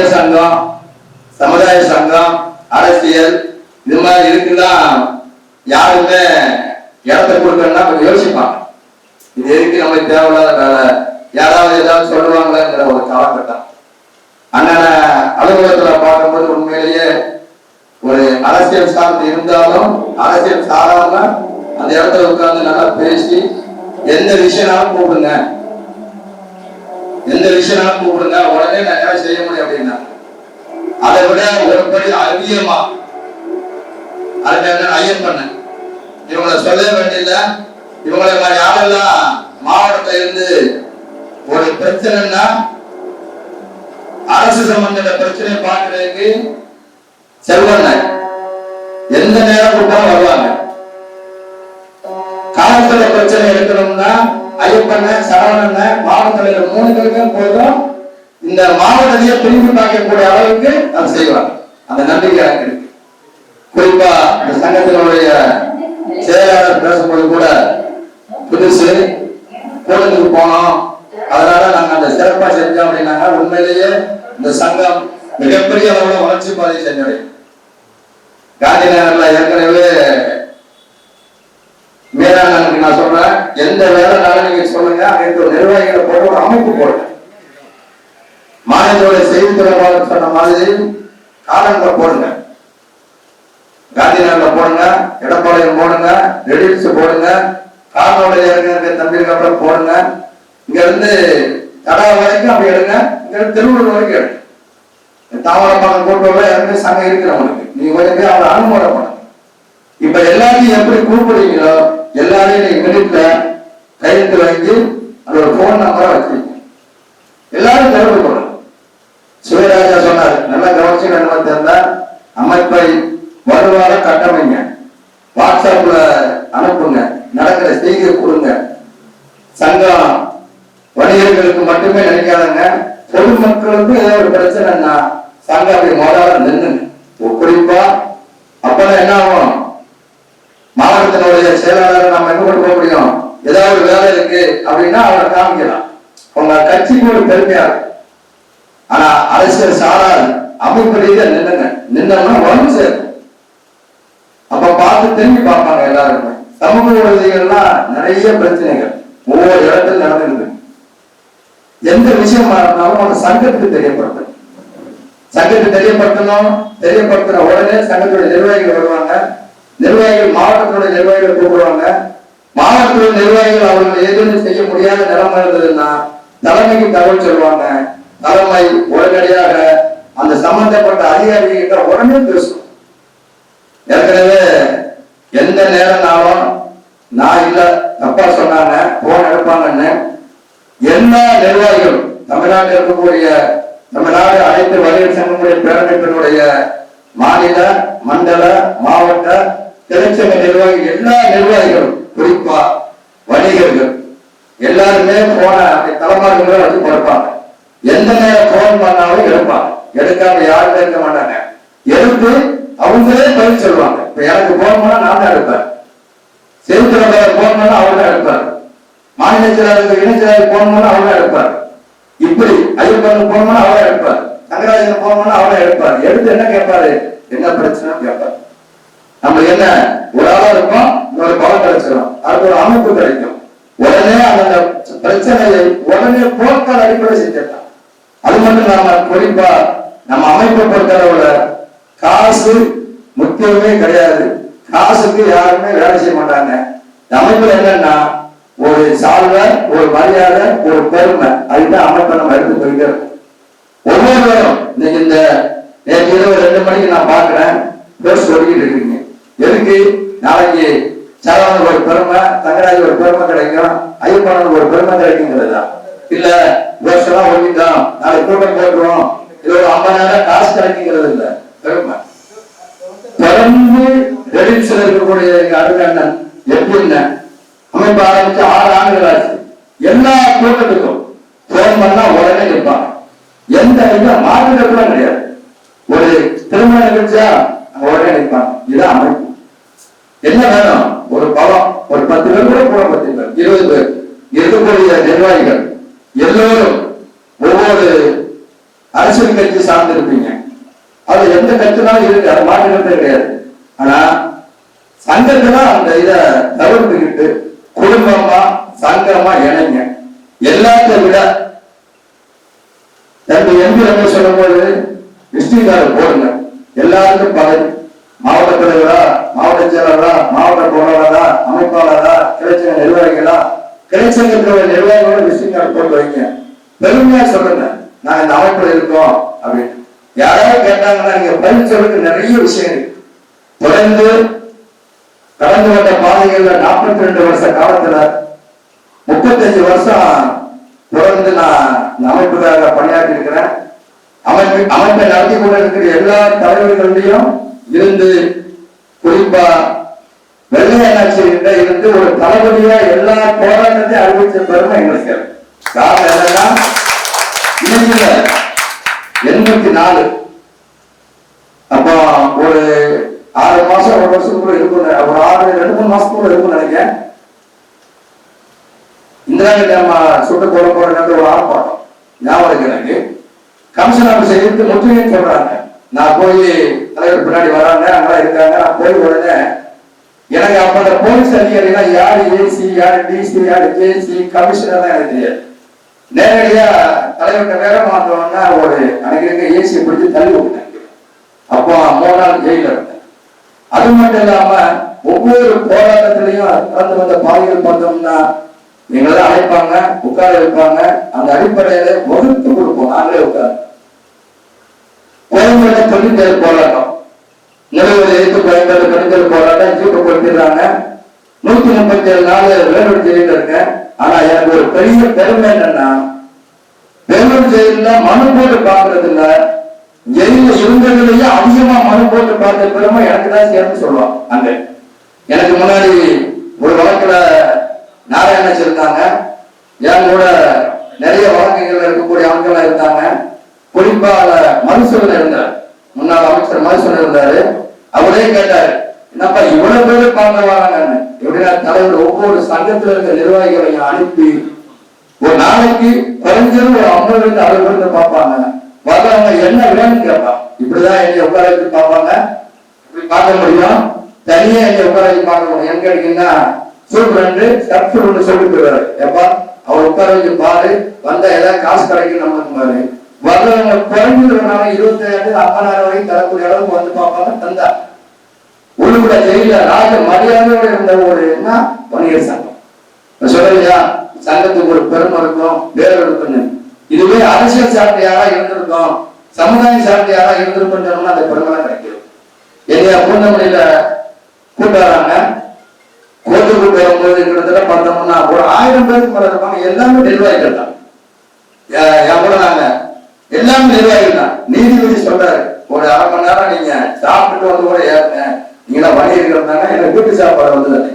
வணிகர் சங்கம் சமுதாய சங்கம் அரசியல் இது மாதிரி இருக்குன்னா யாருமே இடத்த கொடுக்கணும்னா கொஞ்சம் யோசிப்பாங்க. இது எதுக்கு நம்மளுக்கு தேவையில்லாத வேலை? யாராவது ஏதாவது சொல்லுவாங்களேங்கிற ஒரு காலகட்டம். அண்ணன அலுவலகத்துல பார்க்கும்போது உண்மையிலேயே ஒரு அரசியல் சார்ந்து இருந்தாலும் அரசியல் சாராம அந்த இடத்துல உட்கார்ந்து நல்லா பேசி எந்த விஷயம்னாலும் கூப்பிடுங்க. எந்த விஷயம்னாலும் கூப்பிடுங்க உடனே நான் செய்ய முடியும் அப்படின்னா அதை விட ஒருபடி அதிகமா அதுக்கு ஐயம் ஐயன் பண்ண. இவங்களை சொல்ல வேண்டியில்ல இவங்களை மாதிரி ஆளெல்லாம் மாவட்டத்துல இருந்து ஒரு பிரச்சனைன்னா அரசு சம்பந்த பிரச்சனை பார்க்கறதுக்கு செல்வண்ண எந்த நேரம் கூட்டாலும் வருவாங்க. காலத்துல பிரச்சனை எடுக்கணும்னா ஐயப்பண்ண சரவணண்ண தலைவர் மூணு பேருக்கும் போதும் இந்த மாவட்டத்தையே திரும்பி பார்க்கக்கூடிய அளவுக்கு அதை செய்வாங்க. அந்த நம்பிக்கை எனக்கு இருக்கு. குறிப்பா இந்த சங்கத்தினுடைய செயலாளர் பேசும்போது கூட புதுசு கோயிலுக்கு போனோம். அதனால நாங்க அந்த சிறப்பா செஞ்சோம் அப்படின்னாங்க. உண்மையிலேயே இந்த சங்கம் மிகப்பெரிய அளவுல வளர்ச்சி பாதையை செஞ்சோம் காந்தி நகர்ல ஏற்கனவே எந்த வேலைனாலும் நீங்க சொல்லுங்க அனைத்து நிர்வாகிகளை போட்டு ஒரு அமைப்பு போடுங்க. மாநிலத்தோட செய்தி தொடர்பாளர் சொன்ன மாதிரி காலங்களை போடுங்க. காந்தி நகர்ல போடுங்க எடப்பாளையம் போடுங்க ரெடில்ஸ் போடுங்க காலோடைய இருக்க தம்பிக்கு அப்புறம் போடுங்க. இங்க இருந்து தடா வரைக்கும் அப்படி எடுங்க இங்க இருந்து திருவள்ளூர் வரைக்கும் எடுங்க. தாமரப்பாக்கம் கூட்டுறவுல யாருமே சங்கம் இருக்கிறவங்களுக்கு நீங்க கொஞ்சம் போய் அவரை அனுமதி பண்ணுங்க இப்ப எல்லாரையும் எப்படி கூப்பிடுறீங்களோ எல்லாரையும் நீங்க மினிட்ல கையெழுத்து வாங்கி அதோட போன் நம்பரை வச்சிருக்கீங்க எல்லாரும் தொடர்பு சிவராஜா சொன்னார் நல்லா கவனிச்சு என்ன தெரிந்தா அமைப்பை வருவார கட்டமைங்க வாட்ஸ்அப்ல அனுப்புங்க நடக்கிற செய்தியை கொடுங்க சங்கம் வணிகர்களுக்கு மட்டுமே நினைக்காதங்க பொதுமக்களுக்கு ஏதோ ஒரு பிரச்சனைன்னா சங்கம் அப்படி முதல்ல நின்னுங்க ஒரு குறிப்பா அப்பதான் என்ன ஆகும் மாவட்டத்தினுடைய செயலாளர் நம்ம எங்க கொண்டு போக முடியும் ஏதாவது ஒரு வேலை இருக்கு அப்படின்னா அவரை காமிக்கலாம். உங்க கட்சிக்கு ஒரு பெருமையா ஆனா அரசியல் சாராது. அமைப்பு ரீதியா நின்னுங்க நின்னோம்னா உடம்பு சேரும். அப்ப பார்த்து திரும்பி பார்ப்பாங்க எல்லாருமே. சமூக விரோதிகள்லாம் நிறைய பிரச்சனைகள். ஒவ்வொரு இடத்துல நடந்துருக்கு எந்த விஷயமா இருந்தாலும் அந்த சங்கத்துக்கு தெரியப்படுத்தணும் சங்கத்துக்கு தெரியப்படுத்தணும். தெரியப்படுத்துற உடனே சங்கத்துடைய நிர்வாகிகள் வருவாங்க. நிர்வாகிகள் மாவட்டத்துடைய நிர்வாகிகள் கூப்பிடுவாங்க. மாவட்டத்துடைய நிர்வாகிகள் அவர்கள் எதுவும் செய்ய முடியாத நிலைமை இருந்ததுன்னா தலைமைக்கு தகவல் சொல்லுவாங்க. தலைமை உடனடியாக அந்த சம்பந்தப்பட்ட அதிகாரிகிட்ட உடனே பேசும். ஏற்கனவே எந்த நேரம்னாலும் நான் இல்ல தப்பா சொன்னாங்க போன் எடுப்பாங்கன்னு எல்லா நிர்வாகிகளும் தமிழ்நாட்டில் இருக்கக்கூடிய தமிழ்நாடு அனைத்து வணிகர் சங்கங்களுடைய பேரமைப்பினுடைய மாநில மண்டல மாவட்ட திரைச்சங்க நிர்வாகி எல்லா நிர்வாகிகளும் குறிப்பா வணிகர்கள். எல்லாருமே போன தலைமார்களை வச்சு கொடுப்பாங்க. எந்த நேரம் போன் பண்ணாலும் எடுப்பாங்க. எடுக்காம யாருமே இருக்க மாட்டாங்க. எடுத்து அவங்களே பதில் சொல்லுவாங்க. இப்ப எனக்கு போன் பண்ணா நான் தான் எடுப்பேன். செய்தித்துறை போன் பண்ணா அவங்க தான் எடுப்பார். மாநில செயலாளருக்கு இணை செயலாளர் போன் பண்ணா அவங்க தான் எடுப்பார். இப்படி ஐயப்பன் போன் பண்ணா அவரே எடுப்பார். தங்கராஜன் போன் பண்ணா அவரே எடுப்பார். எடுத்து என்ன கேட்பாரு என்ன பிரச்சனை கேட்பாரு நம்ம என்ன ஒரு ஆளா இருக்கோம் இன்னொரு பலம் கிடைச்சிடும் அடுத்த ஒரு அமைப்பு கிடைக்கும். உடனே அந்த பிரச்சனையை உடனே போர்க்கால அடிப்படை செஞ்சிடலாம். அது மட்டும் நாம குறிப்பா நம்ம அமைப்பை பொறுத்தளவுல காசு முக்கியமே கிடையாது. காசுக்கு யாருமே வேலை செய்ய மாட்டாங்க. இந்த அமைப்புல என்னன்னா ஒரு சால்வை ஒரு மரியாதை ஒரு பெருமை. அதுதான் அமைப்பை நம்ம எடுத்து போயிட்டே ஒவ்வொருவரும் இன்னைக்கு இந்த நேற்று இரவு ரெண்டு மணிக்கு நான் பாக்குறேன் பேர் சொல்லிக்கிட்டு இருக்கீங்க. எதுக்கு? நாளைக்கு சரவணனுக்கு ஒரு பெருமை தங்கராஜ் ஒரு பெருமை கிடைக்கும் ஐயப்பனுக்கு ஒரு பெருமை கிடைக்குங்கிறதா? இல்ல வருஷம் ஒழிந்தோம் நாளைக்கு பெருமை கேட்கிறோம். இது ஒரு ஐம்பதாயிரம் காசு கிடைக்குங்கிறது இல்ல. பெருமை. தொடர்ந்து ரெடில்ஸ்ல இருக்கக்கூடிய எங்க அருகண்ணன் எப்படின்னு அமைப்பு ஆரம்பிச்சு ஆறு ஆண்டுகள் ஆச்சு. எல்லா கூட்டத்துக்கும் போன் பண்ணா உடனே இருப்பாங்க எந்த இதுல மாற்று கூட கிடையாது. ஒரு திருமணம் நிகழ்ச்சியா உடனே நிற்பாங்க இதுதான் அமைப்பு. என்ன வேணும்? ஒரு பலம் ஒரு பத்து பேர் கூட கூட பத்து பேர் இருபது பேர். இருக்கக்கூடிய நிர்வாகிகள். எல்லோரும் ஒவ்வொரு அரசியல் கட்சி சார்ந்து எந்த கட்சினாலும் இருக்கு அது மாற்றுக்கிறதே கிடையாது. ஆனா சங்கத்துல அந்த இதை தவிர்த்துக்கிட்டு குடும்பமா சங்கமா இணைங்க. எல்லாத்த விட தம்பி எம்பி ரமேஷ் சொல்லும் போது கார்டு போடுங்க. எல்லாருக்கும் பதவி மாவட்ட தலைவரா மாவட்ட செயலாளரா மாவட்ட பொருளாளரா அமைப்பாளரா கிளைச்சங்க நிர்வாகிகளா? கிளைச்சங்கத்தோட நிர்வாகிகளோட விஷ்ணு கார்டு போட்டு வைங்க. பெருமையா சொல்லுங்க. நாங்க இந்த அமைப்புல இருக்கோம் அப்படின்னு. யாராவது கேட்டாங்கன்னா நீங்க பதில் சொல்லுங்க. நிறைய விஷயம் தொடர்ந்து கடந்து வந்த பாதைகள்ல நாற்பத்தி ரெண்டு வருஷ காலத்துல முப்பத்தஞ்சு வருஷம் தொடர்ந்து நான் இந்த அமைப்புக்காக பணியாற்றி இருக்கிறேன் அமைப்பு அமைப்பை நடத்தி கொண்டு இருக்கிற எல்லா தலைவர்களையும் இருந்து குறிப்பா வெள்ளையண்ணாச்சி கிட்ட இருந்து ஒரு தளபதியா எல்லா போராட்டத்தையும் அறிவிச்ச பெருமை எங்களுக்கு. காரணம் என்னன்னா இன்னைக்கு எண்பத்தி நாலு. அப்போ ஒரு ஆறு மாசம் ஒரு வருஷத்துக்குள்ள இருக்கும். ஒரு ஆறு ரெண்டு மூணு மாசத்துக்குள்ள இருக்கும் நினைக்கிறேன். இந்திரா காந்தி அம்மா சுட்டு போட போற ஒரு ஆர்ப்பாட்டம். ஞாபகம் எனக்கு. கமிஷன் ஆஃபீஸ் எடுத்து முற்றுகை சொல்றாங்க நான் போய் தலைவர் பின்னாடி வராங்க அங்கெல்லாம் இருக்காங்க. நான் போய் உடனே எனக்கு அப்ப அந்த போலீஸ் அதிகாரிலாம் யாரு ஏசி யாரு டிசி யாரு ஜேசி கமிஷனர் தான் எனக்கு தெரியாது. நேரடியா தலைவர்கிட்ட வேற மாற்றோம்னா ஒரு அன்னைக்கு ஏசி ஏசியை பிடிச்சி தள்ளி விட்டேன் அப்போ மூணு நாள் ஜெயில இருந்தேன். அது மட்டும் இல்லாம ஒவ்வொரு போராட்டத்திலையும் கலந்து வந்த பாதைகள் பார்த்தோம்னா எங்களை அழைப்பாங்க உட்கார வைப்பாங்க. அந்த அடிப்படையில வகுத்து கொடுப்போம். நாங்களே உட்காந்து கோயம்பேடு தொழிற்சேர் போராட்டம். நிலவில் எழுத்து கோயம்பேடு தொழிற்சேர் போராட்டம் சூட்டப்படுத்திடுறாங்க நூத்தி முப்பத்தி ஏழு நாள் வேலூர் ஜெயில இருக்கேன் ஆனா எனக்கு ஒரு பெரிய பெருமை என்னன்னா வேலூர் ஜெயில மனு போட்டு பாக்குறது இல்ல ஜெயில இருந்ததுலயே அதிகமா மனு போட்டு பார்த்த பெருமை எனக்கு தான் சேர்ந்து சொல்லுவோம் அங்க. எனக்கு முன்னாடி ஒரு வழக்குல நாராயணாச்சி இருந்தாங்க என் கூட நிறைய வழக்குகள் இருக்கக்கூடிய ஆட்கள் இருந்தாங்க. குறிப்பாக மதுசூதன் இருந்தார். முன்னாள் அமைச்சர் மதுசூதன் இருந்தாரு. அவரே கேட்டாரு என்னப்பா இவ்வளவு பேர் பார்க்க வராங்கன்னு. எப்படின்னா தலைவர் ஒவ்வொரு சங்கத்துல இருக்க நிர்வாகிகளையும் அனுப்பி ஒரு நாளைக்கு குறைஞ்சது ஒரு ஐம்பதுல இருந்து அறுபது இருந்து பார்ப்பாங்க. வர்றவங்க என்ன வேணும்னு கேட்பான். இப்படிதான் என்னை உட்கார வச்சு பார்ப்பாங்க. இப்படி பார்க்க முடியும். தனியா என்னை உட்கார வச்சு பார்க்க முடியும். எங்க கேட்டீங்கன்னா சூப்பரண்டு சப்சூடு சொல்லி போயிடுவாரு. எப்பா அவர் உட்கார வச்சு பாரு. வந்தா ஏதாவது காசு கிடைக்கும் நம்ம பாரு. வர்றவங்க குறைஞ்சதுனால இருபத்தாயிரம் ஐம்பதாயிரம் வரைக்கும் தரக்கூடிய அளவுக்கு வந்து பார்ப்பாங்க தந்தா. உள்ளுக்குள்ள ஜெயில ராஜ மரியாதையோட இருந்த ஒரு என்ன? வணிகர் சங்கம். நான் சங்கத்துக்கு ஒரு பெருமை இருக்கும் வேறு இருக்குன்னு இதுவே அரசியல் சார்ந்த யாரா இருந்திருக்கும் சமுதாயம் சார்ந்த யாரா இருந்திருக்கும் சொன்னோம்னா அந்த பெருமை கிடைக்கும். எங்க பூந்தமல்லியில கூட்டாராங்க கோர்ட்டு கூட்டு கிட்டத்தட்ட பார்த்தோம்னா ஒரு ஆயிரம் பேருக்கு மேல இருப்பாங்க. எல்லாமே நிர்வாகிகள் தான். எ- என் நாங்க எல்லாம் நிர்வாகிகள் தான். நீதிபதி சொல்றாரு ஒரு அரை மணி நேரம் நீங்க சாப்பிட்டுட்டு வந்து கூட ஏறுங்க. நீங்க எல்லாம் வணிகர்கள் தானே எனக்கு வீட்டு சாப்பாடு வந்து தானே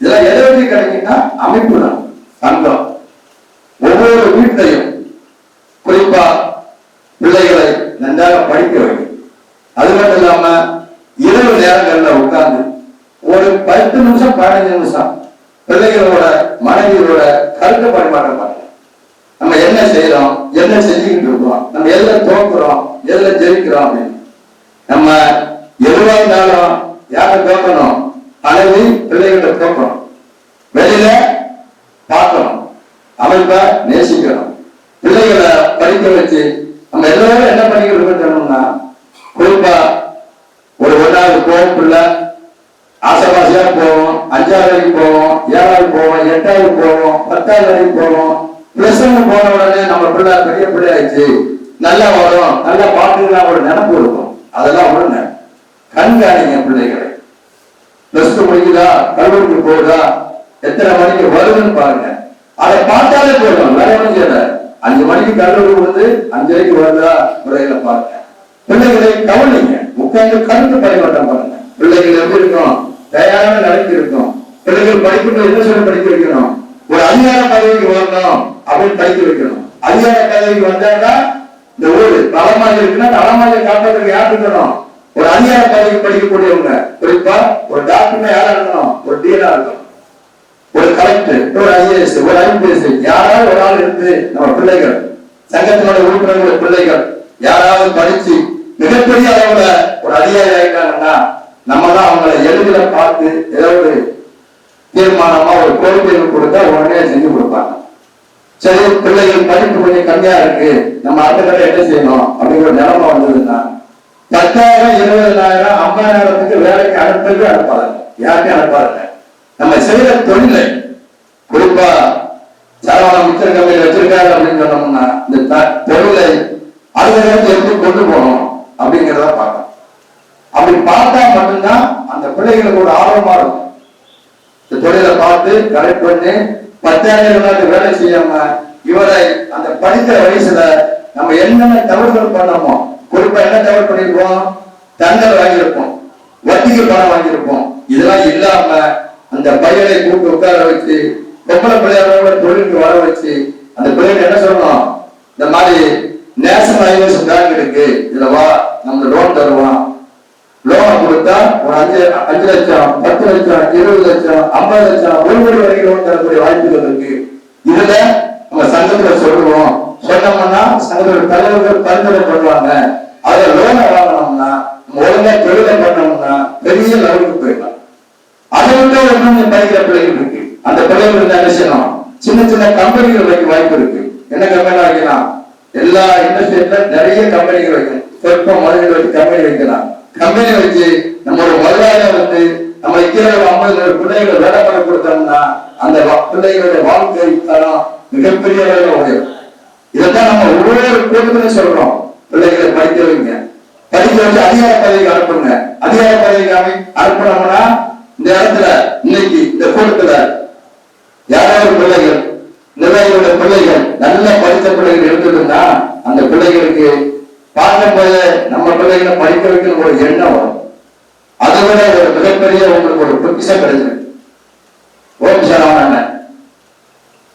இதெல்லாம் எதை வச்சு கிடைக்குன்னா அமைப்பு தான் சங்கம். ஒவ்வொரு வீட்டையும் குறிப்பா பிள்ளைகளை நன்றாக படிக்க வைக்கும். அது மட்டும் இல்லாம இரவு நேரங்கள்ல உட்கார்ந்து ஒரு பத்து நிமிஷம் பதினஞ்சு நிமிஷம் பிள்ளைகளோட மனைவியோட கருத்து பரிமாற்றம் பண்ண நம்ம என்ன செய்யறோம் என்ன செஞ்சுக்கிட்டு இருக்கோம்? நம்ம எதுல தோக்குறோம்? எதுல ஜெயிக்கிறோம் அப்படின்னு. நம்ம எதுவா இருந்தாலும் யாரை தோக்கணும்? அளவு பிள்ளைகளை தோக்கணும். வெளியில பார்க்கணும். அமைப்ப நேசிக்கணும். பிள்ளைகளை படிக்க வச்சு நம்ம எல்லாரும் என்ன பண்ணிக்கிட்டு இருக்கோம்னா குறிப்பா ஒரு ஒன்றாவது போகும் பிள்ளை ஆசைவாசியா போவோம். அஞ்சாவது வரைக்கும் போவோம். ஏழாவது போவோம். எட்டாவது போவோம். பத்தாவது வரைக்கும் போவோம். பிளஸ் போன உடனே நம்ம பிள்ளை பெரிய பிள்ளை ஆயிடுச்சு நல்லா வரும். நல்லா பாட்டுலாம் ஒரு நினப்பு இருக்கும். அதெல்லாம் விடுங்க கண்காணிங்க பிள்ளைகளை. பிளஸ் டூ முடிக்குதா கல்லூரிக்கு போகுதா? எத்தனை மணிக்கு வருதுன்னு பாருங்க. அதை பார்த்தாலே போயிடும். வேற ஒன்றும் செய்யல. அஞ்சு மணிக்கு கல்லூரி வந்து அஞ்சரைக்கு வருதா? முறையில பாருங்க. பிள்ளைகளை கவனிங்க. உட்கார்ந்து கருத்து பரிமாற்றம் பண்ணுங்க. பிள்ளைகள் எப்படி இருக்கும் தயாரான நிலைக்கு இருக்கும் பிள்ளைகள் படிக்கணும் என்ன சொல்லி படிக்க வைக்கணும்? ஒரு அதிகார பதவிக்கு வரணும். அப்படின்னு படிக்க வைக்கணும். அதிகார பதவிக்கு வந்தாக்கா இந்த ஊர் தளமாக இருக்குன்னா தளமாக காப்பதற்கு யார் இருக்கணும்? ஒரு அதிகார பதவிக்கு படிக்கக்கூடியவங்க. குறிப்பா ஒரு டாக்டர்னா யாரா இருக்கணும்? ஒரு டீலா இருக்கணும். ஒரு கலெக்டர் ஒரு ஐஏஎஸ் ஒரு ஐபிஎஸ் யாராவது ஒரு ஆள் இருந்து நம்ம பிள்ளைகள் சங்கத்தினுடைய உறுப்பினர்கள் பிள்ளைகள் யாராவது படிச்சு மிகப்பெரிய அளவுல ஒரு அதிகாரி ஆயிட்டாங்கன்னா நம்ம தான் அவங்கள எளிதில் பார்த்து ஏதாவது தீர்மானமா ஒரு கோரிக்கை கொடுத்தா உடனே செஞ்சு கொடுப்பாங்க. சரி பிள்ளைகள் படிப்பு கொஞ்சம் கம்மியா இருக்கு. நம்ம அடுத்த கட்ட என்ன செய்யணும்? அப்படிங்கிற நிலைமை வந்ததுன்னா பத்தாயிரம் இருபதாயிரம் ஐம்பதாயிரத்துக்கு வேலைக்கு அனுப்பவே அனுப்பாதுங்க யாருமே அனுப்பாதுங்க நம்ம செய்யற தொழிலை குறிப்பா சரவண மிச்சர் கம்பெனி வச்சிருக்காரு அப்படின்னு சொன்னோம்னா இந்த தொழிலை அடுத்த நேரத்தை எப்படி கொண்டு போகணும் அப்படிங்கிறத பார்க்கணும். அப்படி பார்த்தா மட்டும்தான் அந்த பிள்ளைகளுக்கு ஒரு ஆர்வமா இருக்கும். இந்த தொழிலை பார்த்து கரெக்ட் பண்ணி பத்தாயிரம் வேலை செய்யாம இவரை அந்த படிக்கிற வயசுல நம்ம என்னென்ன தவறுகள் பண்ணோமோ குறிப்பா என்ன தவறு பண்ணிருப்போம் தண்டல் வாங்கியிருப்போம். வட்டிக்கு பணம் வாங்கியிருப்போம். இதெல்லாம் இல்லாம அந்த பையனை கூப்பிட்டு உட்கார வச்சு பொம்பளை பிள்ளையாரோட தொழிலுக்கு வர வச்சு அந்த பிள்ளைங்க என்ன சொல்லணும்? இந்த மாதிரி நேஷனல் ஹைவேஸ் பேங்க் இருக்கு. இதுல வா நம்ம லோன் தருவோம். லோன் கொடுத்தா ஒரு அஞ்சு அஞ்சு லட்சம் பத்து லட்சம் இருபது லட்சம் ஐம்பது லட்சம் ஒரு கோடி வரைக்கும் லோன் தரக்கூடிய வாய்ப்புகள் இருக்கு. இதுல நம்ம சங்கத்துல சொல்லுவோம் சொன்னோம்னா சங்கத்தோட தலைவர்கள் பரிந்துரை பண்ணுவாங்க. அதுல லோனை வாங்கினோம்னா ஒழுங்கா தொழிலை பண்ணோம்னா பெரிய லெவலுக்கு போயிடலாம். அதை விட ஒண்ணு படிக்கிற பிள்ளைகள் இருக்கு. அந்த பிள்ளைகள் என்ன செய்யணும்? சின்ன சின்ன கம்பெனிகள் வைக்க வாய்ப்பு இருக்கு. என்ன கம்பெனி வைக்கலாம்? எல்லா இண்டஸ்ட்ரியில நிறைய கம்பெனிகள் வைக்கணும். சொற்ப முதலீடு கம்பெனி வைக்கலாம். கம்பெனி வச்சு நம்மளோட ஒரு வந்து நம்ம இருக்கிற ஐம்பது பிள்ளைகளை வேலை பண்ண கொடுத்தோம்னா அந்த பிள்ளைகளுடைய வாழ்க்கை தரம் மிகப்பெரிய அளவில் உடையும் இதைத்தான் நம்ம ஒவ்வொரு கூட்டத்திலும் சொல்றோம். பிள்ளைகளை படிக்க வைங்க. படிக்க வச்சு அதிகார பதவிக்கு அனுப்புங்க. அதிகார பதவிக்கு அமை அனுப்புனோம்னா இந்த இடத்துல இன்னைக்கு இந்த கூட்டத்துல யாராவது பிள்ளைகள் நிர்வாகிகளுடைய பிள்ளைகள் நல்ல படித்த பிள்ளைகள் இருந்ததுன்னா அந்த பிள்ளைகளுக்கு பார்க்கும்போது நம்ம பிள்ளைகளை படிக்க வைக்கிற ஒரு எண்ணம் வரும். அதை விட ஒரு மிகப்பெரிய உங்களுக்கு ஒரு பொக்கிஷம் கிடைச்சிருக்கு. ஓம் சரவணன்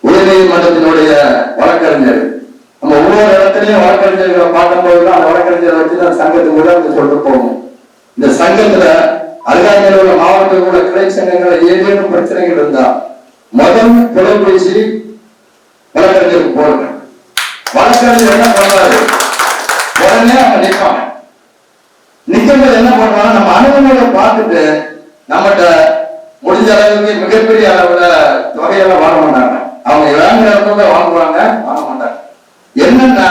உயர்நீதிமன்றத்தினுடைய வழக்கறிஞர். நம்ம ஒவ்வொரு இடத்துலயும் வழக்கறிஞர்களை பார்க்கும் போதுதான் அந்த வழக்கறிஞரை வச்சு தான் சங்கத்துக்கு உதாரணத்தை சொல்லிட்டு போகணும். இந்த சங்கத்துல அருகாமையில் உள்ள மாவட்டத்தில் உள்ள கிளை சங்கங்களை ஏதேனும் பிரச்சனைகள் இருந்தா முதல் தொலைபேசி வழக்கறிஞருக்கு போடுங்க. வழக்கறிஞர் என்ன பண்ணுவாரு? உடனே அவங்க நிற்பாங்க. நிற்கும்போது என்ன பண்ணுவாங்க நம்ம அனுபவங்களை பார்த்துட்டு நம்மகிட்ட முடிஞ்ச அளவுக்கு மிகப்பெரிய அளவுல தொகையெல்லாம் வாங்க மாட்டாங்க. அவங்க வாங்குற இடத்துல வாங்குவாங்க வாங்க மாட்டாங்க. என்னன்னா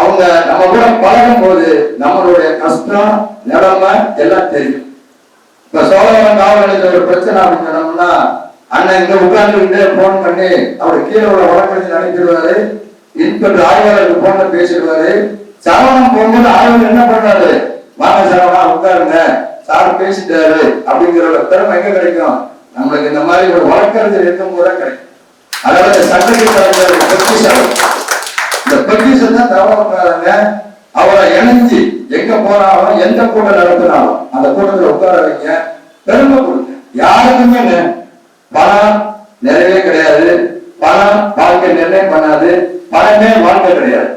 அவங்க நம்ம கூட பழகும் போது நம்மளுடைய கஷ்டம் நிலைமை எல்லாம் தெரியும். இப்ப சோழவன் காவல் ஒரு பிரச்சனை அப்படின்னு சொன்னோம்னா அண்ணன் இங்க உட்கார்ந்துக்கிட்டு போன் பண்ணி அவர் கீழே உள்ள வழக்கறிஞர் அனுப்பிடுவாரு. இன்ஸ்பெக்டர் ஆய்வாளருக்கு போன்ல பேசிடுவாரு. சரவணன் போகும்போது ஆய்வாளர் என்ன பண்றாரு? வாங்க சரவணா உட்காருங்க. சார் பேசிட்டாரு. அப்படிங்கிற திறமை எங்க கிடைக்கும்? நம்மளுக்கு இந்த மாதிரி ஒரு வழக்கறிஞர் இருக்கும் போது கிடைக்கும். அதாவது சட்டத்தில் பொக்கிஷம் இந்த பொக்கிஷம் தான் தவறாங்க அவரை இணைஞ்சு எங்க போனாலும் எந்த கூட்டம் நடத்தினாலும் அந்த கூட்டத்துல உட்கார வைங்க பெருமை கொடுங்க. யாருக்குமே பணம் நிறையவே கிடையாது. பணம் வாழ்க்கை நிர்ணயம் பண்ணாது. பணமே வாழ்க்கை கிடையாது.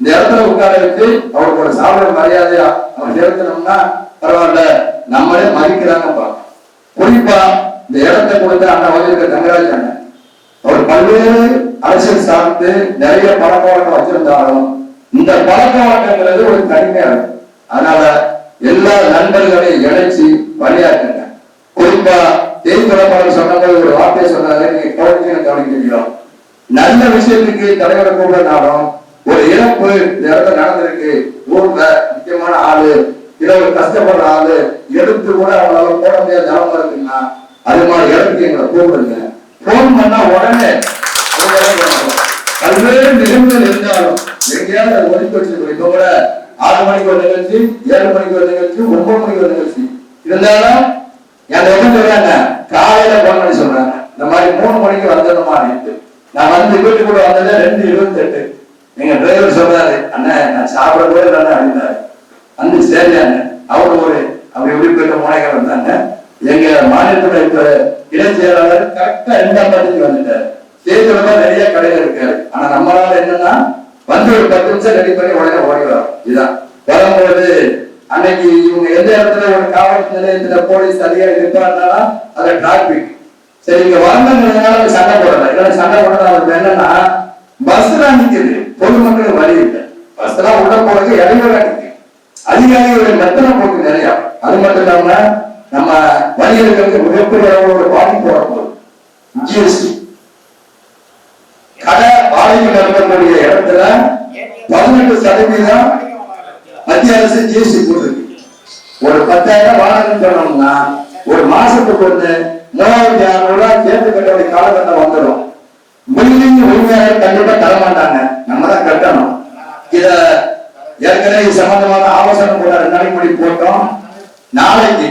இந்த இடத்துல உட்கார வச்சு அவருக்கு ஒரு சாப்பிட மரியாதையா அவர் செலுத்தணும்னா பரவாயில்ல நம்மளே மதிக்கிறாங்கப்பா. குறிப்பா இந்த இடத்தை கொடுத்த அண்ணா வந்திருக்க தங்கராஜ் அண்ணன். அவர் பல்வேறு அரசியல் சார்ந்து நிறைய பழக்க வழக்கம் வச்சிருந்தாலும் இந்த பழக்க வழக்கங்கிறது ஒரு தனிமையா இருக்கும் அதனால எல்லா நண்பர்களையும் இணைச்சு பணியாற்றுங்க. குறிப்பா தேதி தொடர்பாளர் சொன்னாங்க ஒரு வார்த்தை சொன்னாங்க நீங்க கவனிச்சு கவனிக்கிறீங்களோ? நல்ல விஷயத்துக்கு தலைவரை கூப்பிடனாலும் ஒரு இழப்பு இந்த இடத்துல நடந்திருக்கு. ஊர்ல முக்கியமான ஆளு இரவு ஒரு கஷ்டப்படுற ஆளு எடுத்து கூட அவங்களால போட முடியாத நிலம இருக்குன்னா அது மாதிரி இடத்துக்கு எங்களை கூப்பிடுங்க. போன் பண்ணா உடனே பல்வேறு நிகழ்வுகள் இருந்தாலும் எங்கேயாவது அது ஒதுக்கி வச்சிருக்கோம் இப்ப கூட ஆறு மணிக்கு ஒரு நிகழ்ச்சி ஏழு மணிக்கு ஒரு நிகழ்ச்சி ஒன்பது மணிக்கு ஒரு நிகழ்ச்சி. இருந்தாலும் என் என்ன சொல்றாங்க காலையில போன் பண்ணி சொல்றாங்க. இந்த மாதிரி மூணு மணிக்கு வந்துடணுமா நேற்று நான் வந்து வீட்டுக்குள்ள வந்ததே ரெண்டு இருபத்தி எட்டு எங்க டிரைவர் சொல்றாரு அண்ணன் நான் சாப்பிட போய் இல்லை அப்படின்னாரு. அண்ணன் சரி அண்ணன் அவரு ஒரு அப்படி எப்படி போயிட்டு முனைகள் வந்தாங்க எங்க மாநிலத்துடைய இப்ப செயலாளர் கரெக்டா ரெண்டாம் பத்துக்கு வந்துட்டாரு. சேத்துல நிறைய கடைகள் இருக்காரு. ஆனா நம்மளால என்னன்னா வந்து ஒரு பத்து நிமிஷம் ரெடி பண்ணி உடனே ஓடி வரோம் இதுதான். வரும்போது அன்னைக்கு இவங்க எந்த இடத்துல ஒரு காவல் நிலையத்துல போலீஸ் அதிகாரி நிற்பாருனாலும் அது டிராபிக் சரி இங்க வரணுங்கிறதுனால சண்டை போடல இல்லைன்னா சண்டை போடல அவருக்கு என்னன்னா பஸ் தான் நிக்குது. பொதுமக்களுக்கு வழி இல்லை. பஸ் எல்லாம் உள்ள போறது இடையில அதிகாரிகளுடைய அதிகாரி மெத்தனை போக்கு நிறையா. அது மட்டும் இல்லாம நம்ம வணிகர்களுக்கு மிகப்பெரிய அளவோட பாதிப்பு வரப்போகுது ஜிஎஸ்டி கடை வாடகை நடக்கக்கூடிய இடத்துல பதினெட்டு சதவீதம் மத்திய அரசு ஜிஎஸ்டி போட்டிருக்கு. ஒரு பத்தாயிரம் வாடகை சொன்னோம்னா ஒரு மாசத்துக்கு வந்து மூவாயிரத்தி அறுநூறு ரூபாய் சேர்த்து கட்ட வேண்டிய காலகட்டம் வந்துடும் பில்டிங் உரிமையாளர் கண்டிப்பா தர மாட்டாங்க. நம்ம தான் கட்டணும். இத ஏற்கனவே இது சம்பந்தமான ஆலோசனை கூட ரெண்டு நாளைக்கு முடி போட்டோம். நாளைக்கு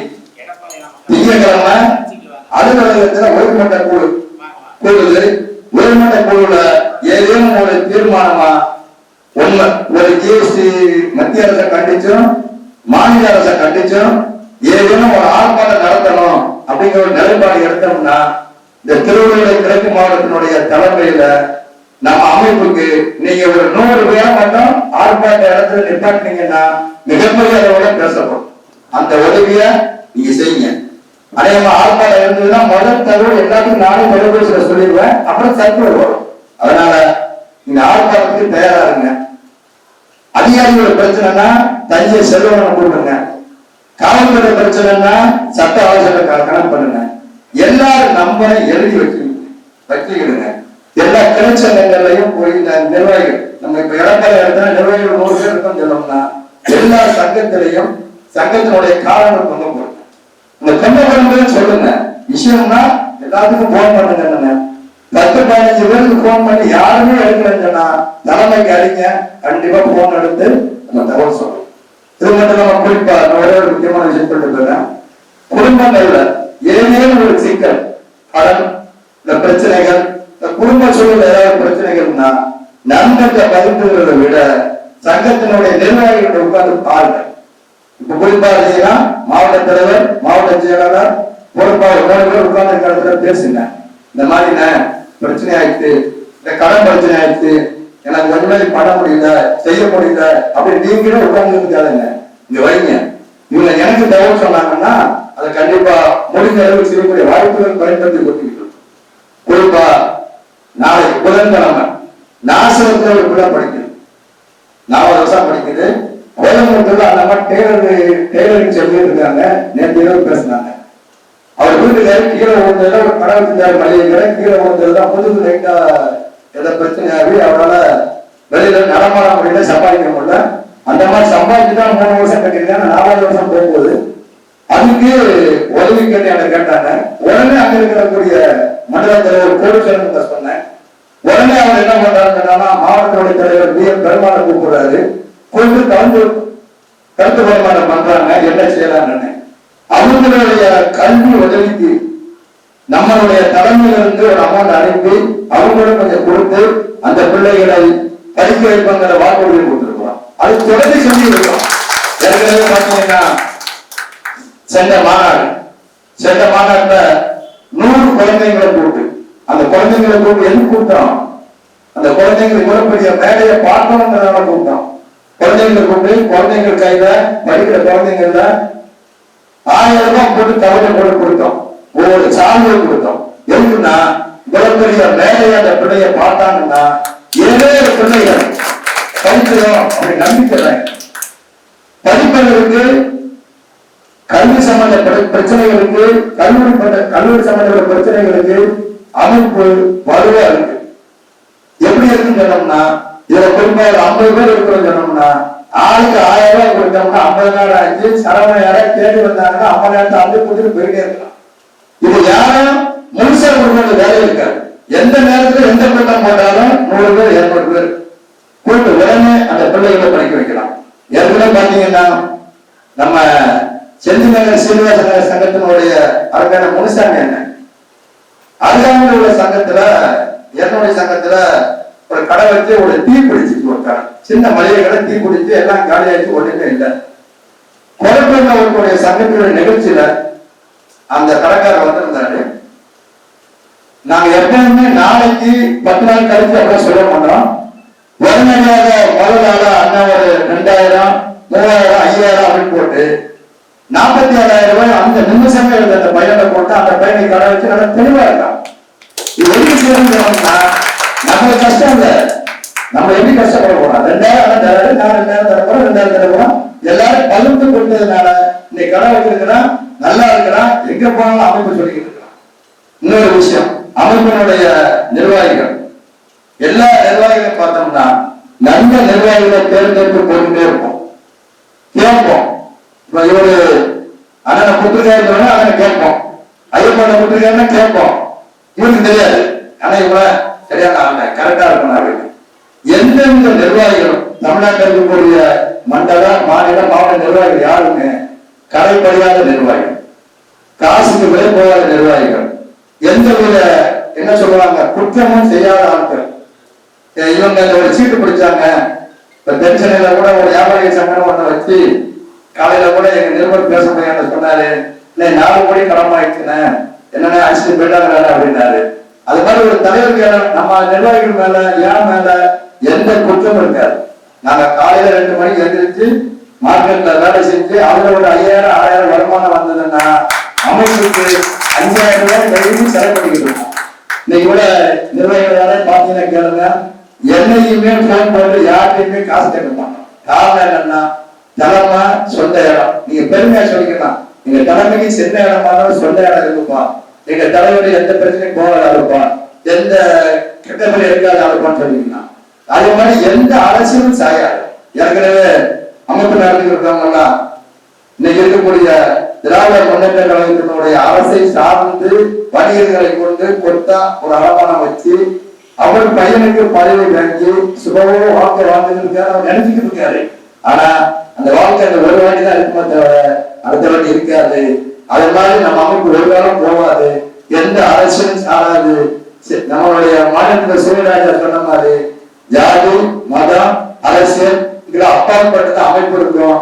திங்கக்கிழமை அலுவலகத்துல உயர்மட்ட குழு கூடுது. உயர்மட்ட குழுல ஏதேனும் ஒரு தீர்மானமா ஒண்ணு ஒரு ஜிஎஸ்டி மத்திய அரசை கண்டிச்சும் மாநில அரசை கண்டிச்சும் ஏதேனும் ஒரு ஆர்ப்பாட்டம் நடத்தணும் அப்படிங்கிற ஒரு நிலைப்பாடு எடுத்தோம்னா இந்த திருவள்ளுவர் கிழக்கு மாவட்டத்தினுடைய தலைமையில நம்ம அமைப்புக்கு நீங்க ஒரு நூறு பேரை மட்டும் ஆர்ப்பாட்ட இடத்துல நிப்பாட்டினீங்கன்னா மிகப்பெரிய அளவோட பேசப்படும். அந்த உதவிய நீங்க செய்யுங்க. அநேகமா ஆர்ப்பாட்டம் இருந்ததுன்னா முதல் தகவல் எல்லாத்தையும் நானே தொலைபேசியில சொல்லிடுவேன் அப்புறம் சர்க்குலர் வரும் அதனால நீங்க ஆர்ப்பாட்டத்துக்கு தயாரா இருங்க. அதிகாரிகளோட பிரச்சனைனா தஞ்சை செல்வனை கூப்பிடுங்க காவல்துறை பிரச்சனைனா சட்ட ஆலோசனை கணக்கு பண்ணுங்க. எல்லாரும் நம்பரை எழுதி வச்சு வச்சுக்கிடுங்க. எல்லா கிளச்சங்கங்கள்லயும் போய் இந்த நிர்வாகிகள் நம்ம இப்ப இடப்பட இடத்துல நிர்வாகிகள் நூறு பேர் இருக்கோம் சொன்னோம்னா எல்லா சங்கத்திலையும் சங்கத்தினுடைய காரணம் கொண்டு போடுங்க இந்த கொண்டு போடும்போது சொல்லுங்க. விஷயம்னா எல்லாத்துக்கும் போன் பண்ணுங்க என்னங்க பத்து பதினஞ்சு பேருக்கு போன் பண்ணி யாருமே எடுக்கலன்னு சொன்னா தலைமைக்கு அடிங்க. கண்டிப்பா போன் எடுத்து நம்ம தகவல் சொல்லணும் இது மட்டும் நம்ம குறிப்பா ஒரே ஒரு முக்கியமான விஷயம் சொல்லிட்டு போறேன் குடும்பங்கள்ல ஏதேனும் ஒரு சிக்கல். கடன் இந்த பிரச்சனைகள் இந்த குடும்ப சூழல் ஏதாவது பிரச்சனைகள்னா நண்பர்கிட்ட பதிப்புகிறத விட சங்கத்தினுடைய நிர்வாகிகள் உட்கார்ந்து பாருங்க இப்ப குறிப்பா பார்த்தீங்கன்னா மாவட்ட தலைவர் மாவட்ட செயலாளர் பொறுப்பாளர் மூணு உட்கார்ந்து இருக்க இடத்துல பேசுங்க. இந்த மாதிரி பிரச்சனை ஆயிடுச்சு? இந்த கடன் பிரச்சனை ஆயிடுச்சு. எனக்கு ஒண்ணுமே பண்ண முடியல செய்ய முடியல அப்படி நீங்களும் உட்கார்ந்து இருக்காதுங்க இங்க வைங்க. இவங்க எனக்கு தகவல் சொன்னாங்கன்னா அதை கண்டிப்பா முடிந்த அளவு செய்யக்கூடிய வாய்ப்புகள் பயன்படுத்தி கொண்டிருக்கிறோம் குறிப்பா நாளை புதன்கிழமை நாசகத்துல ஒரு விழா படிக்கணும் நாலு வருஷம் படிக்குது. கோயம்புத்தூர்ல அந்த மாதிரி டெய்லர் டெய்லரிங் சொல்லி இருக்காங்க. நேற்று இரவு பேசினாங்க. அவர் வீட்டுல கீழே விழுந்ததுல ஒரு கடவுள் செஞ்சார் மளிகை கடை கீழே விழுந்ததுல முதுகு லைட்டா ஏதோ பிரச்சனையாகி அவரால் வெளியில நடமாட முடியல சம்பாதிக்க முடியல. அந்த மாதிரி சம்பாதிச்சு தான் மூணு வருஷம் கட்டிருக்காங்க நாலாவது வருஷம் போகும்போது அதுக்கு உதவி கேட்டு எனக்கு கேட்டாங்க. உடனே அங்க இருக்கக்கூடிய மண்டல தலைவர் கோடிச்சேரன் சொன்னேன். உடனே அவர் என்ன பண்றாருன்னா மாவட்டத்துடைய தலைவர் பி எம் பெருமாளை கூப்பிடுறாரு. கூப்பிட்டு கலந்து கருத்து பரிமாற்றம் பண்றாங்க என்ன செய்யலாம்னு அவங்களுடைய கல்வி உதவிக்கு நம்மளுடைய தலைமையில இருந்து ஒரு அமௌண்ட் அனுப்பி அவங்களும் கொஞ்சம் கொடுத்து அந்த பிள்ளைகளை படிக்க வைப்பாங்கிற வாக்குறுதி கொடுத்துருக்கோம் அது தொடர்ந்து சொல்லி இருக்கோம். ஏற்கனவே பார்த்தீங்கன்னா சென்ற மாநாடு. சென்ற மாநாட்டுல நூறு குழந்தைங்களை கூப்பிட்டு அந்த குழந்தைங்களை கூப்பிட்டு எது கூப்பிட்டோம் அந்த குழந்தைங்களுக்கு மிகப்பெரிய மேடையை பார்க்கணுங்கிறதால கூப்பிட்டோம் குழந்தைங்களை கூப்பிட்டு குழந்தைங்கள் கையில படிக்கிற குழந்தைங்கள ஆயிரம் ரூபாய் போட்டு கவலை போட்டு கொடுத்தோம். ஒவ்வொரு சான்றிதழ் கொடுத்தோம். எதுக்குன்னா மிகப்பெரிய மேடையை அந்த பிள்ளைய பார்த்தாங்கன்னா ஏழு பிள்ளைகள் படிக்கிறோம் அப்படி நம்பிக்கிறேன் படிப்பதற்கு கல்வி சம்பந்தப்பட்ட பிரச்சனைகளுக்கு கல்லூரி கல்லூரி சம்பந்தப்பட்ட பிரச்சனைகளுக்கு அமைப்பு வலுவா இருக்கு. எப்படி இருக்குன்னு சொன்னோம்னா இதுல குறிப்பா ஐம்பது பேர் இருக்கிறோம் சொன்னோம்னா ஆளுக்கு ஆயிரம் ரூபாய் கொடுத்தோம்னா ஐம்பது நாள் ஆச்சு சரவண யாராவது தேடி வந்தாங்கன்னா ஐம்பது நேரத்தை வந்து கொடுத்துட்டு போயிட்டே இருக்கலாம். இது யாரும் முழுசா கொடுக்கறது வேலை இருக்காது. எந்த நேரத்துல எந்த கூட்டம் போட்டாலும் நூறு பேர் இருநூறு பேர். கூட்டு உடனே அந்த பிள்ளைகளை படிக்க வைக்கலாம். ஏற்கனவே பாத்தீங்கன்னா நம்ம செந்திநகர் சீனிவாச சங்கத்தினுடைய அரங்கான முனிசாமி என்ன அருகாமையில் உள்ள சங்கத்துல என்னுடைய சங்கத்துல ஒரு கடை வச்சு ஒரு தீ பிடிச்சிட்டு ஒரு கடை சின்ன மளிகை கடை தீ பிடிச்சு எல்லாம் காலியாச்சு ஒண்ணுமே இல்லை. குழப்பங்களுடைய சங்கத்தினுடைய நிகழ்ச்சியில அந்த கடைக்காரர் வந்திருந்தாரு. நாங்க எப்பவுமே நாளைக்கு பத்து நாள் கழிச்சு அப்படியே சொல்ல மாட்டோம். உடனடியாக முதல் நாளா அண்ணன் ஒரு ரெண்டாயிரம் மூவாயிரம் ஐயாயிரம் அப்படின்னு போட்டு நாற்பத்தி ஏழாயிரம் ரூபாய் அந்த நிமிஷமே இருந்த அந்த பையனை போட்டு அந்த பையனை கடை வச்சு நல்லா தெளிவா இருக்கான். இது எப்படி செய்யணும்னா கஷ்டம் இல்ல. நம்ம எப்படி கஷ்டப்பட போறோம்? ரெண்டாயிரம் அண்ணன் தராரு நான் ரெண்டாயிரம் தரப்போம் ரெண்டாயிரம் தர எல்லாரும் பழுத்து கொடுத்ததுனால இன்னைக்கு கடை வச்சிருக்கிறான் நல்லா இருக்கிறான் எங்க போனாலும் அமைப்பு சொல்லிக்கிட்டு இருக்கிறான் இன்னொரு விஷயம் அமைப்பினுடைய நிர்வாகிகள். எல்லா நிர்வாகிகளும் பார்த்தோம்னா நல்ல நிர்வாகிகளை தேர்ந்தெடுத்து போட்டுட்டே இருப்போம். கேட்போம். இப்போ இவரு அண்ணனை புத்திரிக்காய் அண்ணனை கேட்போம். ஐயப்பனை புத்திரிக்காய்னா கேட்போம். இவருக்கு தெரியாது. ஆனா இவன் சரியான அண்ணன் கரெக்டா இருக்கணும் அப்படின்னு. எந்தெந்த நிர்வாகிகளும் தமிழ்நாட்டில் இருக்கக்கூடிய மண்டல மாநில மாவட்ட நிர்வாகிகள் யாருமே கடைப்படியாத நிர்வாகிகள். காசுக்கு விலை போகாத நிர்வாகிகள். எந்த வித என்ன சொல்லுவாங்க குற்றமும் செய்யாத ஆட்கள். இவங்க இந்த ஒரு சீட்டு பிடிச்சாங்க. இப்ப தென்சென்னையில கூட ஒரு வியாபாரிகள் சங்கம் ஒன்றை வச்சு காலையில கூட எங்க நிருபர் பேச முடியாது சொன்னாரு இல்லை நாலு கோடி கடன் ஆயிடுச்சுண்ணே அரிசி அடிச்சுட்டு போயிட்டாங்க அப்படின்னாரு. அது மாதிரி ஒரு தலைவருக்கு நம்ம நிர்வாகிகள் மேல ஏன் மேல எந்த குற்றம் இருக்காது. நாங்க காலையில ரெண்டு மணிக்கு எழுந்திரிச்சு மார்க்கெட்ல வேலை செஞ்சு அதுல ஒரு ஐயாயிரம் ஆறாயிரம் வருமானம் வந்ததுன்னா அமைப்புக்கு அஞ்சாயிரம் ரூபாய் டெய்லி செலவு பண்ணிக்கிட்டு இருக்கோம். இன்னைக்கு கூட நிர்வாகிகளால பாத்தீங்கன்னா கேளுங்க என்னையுமே போன் போட்டு யார்கிட்டயுமே காசு கேட்க மாட்டோம். காரணம் என்னன்னா தலைமா சொந்த இடம். நீங்க பெருமையா சொல்லிக்கலாம் எங்க தலைமைக்கு சென்ற இடமா இருந்தாலும் சொந்த இடம் இருக்குப்பா எங்க தலைவர் எந்த பிரச்சனையும் போகாத இருப்பா எந்த கெட்ட பேர் எடுக்காத இருப்பான்னு சொல்லிக்கலாம் அதே மாதிரி எந்த அரசியலும் சாயாது. ஏற்கனவே அமைப்பு நடந்துட்டு இருக்கவங்க இன்னைக்கு இருக்கக்கூடிய திராவிட முன்னேற்ற கழகத்தினுடைய அரசை சார்ந்து வணிகர்களை கொண்டு கொத்தா ஒரு அலமானம் வச்சு அவர் பையனுக்கு பதவி வாங்கி சுபவோ வாக்கு வாங்கிட்டு இருக்காரு அவர் நினைச்சுக்கிட்டு இருக்காரு. ஆனா அந்த வாழ்க்கை அந்த ஒரு வாட்டி தான் இருக்குமே தவிர அடுத்த வாட்டி இருக்காது. அது மாதிரி நம்ம அமைப்பு ஒரு காலம் போகாது. எந்த அரசியலும் சாராது. நம்மளுடைய மாநில சூரியராஜா சொன்ன மாதிரி ஜாதி மதம் அரசியல் இதுல அப்பாற்பட்ட அமைப்பு இருக்கும்.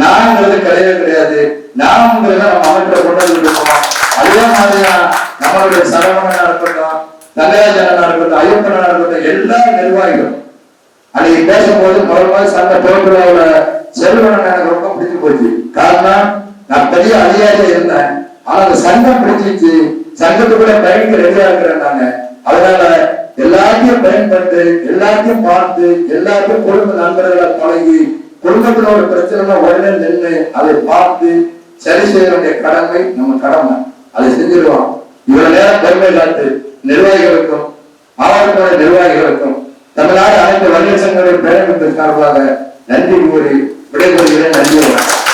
நான்ங்கிறது கிடையவே கிடையாது. நான்ங்கிறத நம்ம அமைப்புல கொண்டு வந்துருக்கோம் அதே மாதிரிதான் நம்மளுடைய சரவணனா இருக்கட்டும் தங்கராஜனா இருக்கட்டும் ஐயப்பனா இருக்கட்டும் எல்லா நிர்வாகிகளும் அன்னைக்கு பேசும்போது முதல் முதல் சண்டை போட்டுள்ள செல்வன் எனக்கு ரொம்ப பிடிச்சு போச்சு. காரணம் நான் பெரிய அதிகாரியா இருந்தேன். ஆனா அந்த சங்கம் பிடிச்சிச்சு சங்கத்துக்குள்ள பயணிக்க ரெடியா இருக்கிறேன் நாங்க அதனால எல்லாத்தையும் பயன்பட்டு எல்லாத்தையும் பார்த்து எல்லாத்தையும் குடும்ப நண்பர்களை பழகி குடும்பத்தினோட பிரச்சனை உடனே நின்று அதை பார்த்து சரி செய்ய வேண்டிய கடமை நம்ம கடமை. அதை செஞ்சிருவோம். இவ்வளவு நேரம் பெருமை காட்டு நிர்வாகிகளுக்கும் மாவட்ட நிர்வாகிகளுக்கும் தமிழ்நாடு அனைத்து வணிக சங்கங்களின் பேரணித்திற்காக நன்றி கூறி விடைபெறுகிறேன். நன்றி